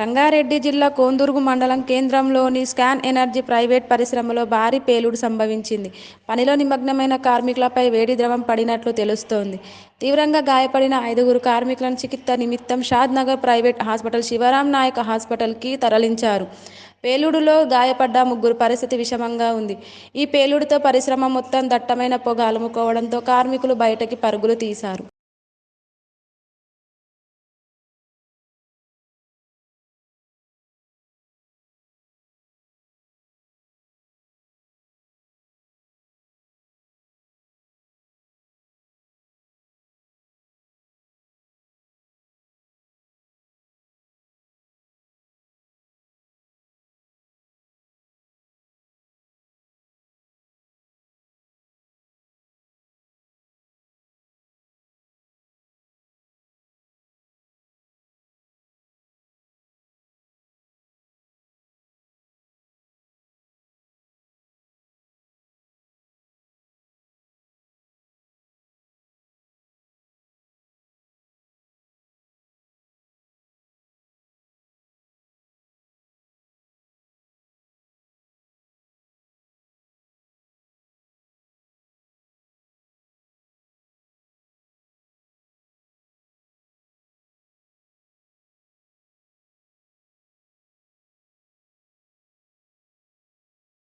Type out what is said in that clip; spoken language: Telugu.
రంగారెడ్డి జిల్లా కోందుర్గు మండలం కేంద్రంలోని స్కాన్ ఎనర్జీ ప్రైవేట్ పరిశ్రమలో భారీ పేలుడు సంభవించింది. పనిలో నిమగ్నమైన కార్మికులపై వేడి ద్రవం పడినట్లు తెలుస్తోంది. తీవ్రంగా గాయపడిన ఐదుగురు కార్మికులను చికిత్స నిమిత్తం Shadnagar private hospital Sivaram Naik హాస్పిటల్కి తరలించారు. పేలుడులో గాయపడ్డ ముగ్గురు పరిస్థితి విషమంగా ఉంది. ఈ పేలుడుతో పరిశ్రమ మొత్తం దట్టమైన పొగ అలుముకోవడంతో కార్మికులు బయటకి పరుగులు తీశారు.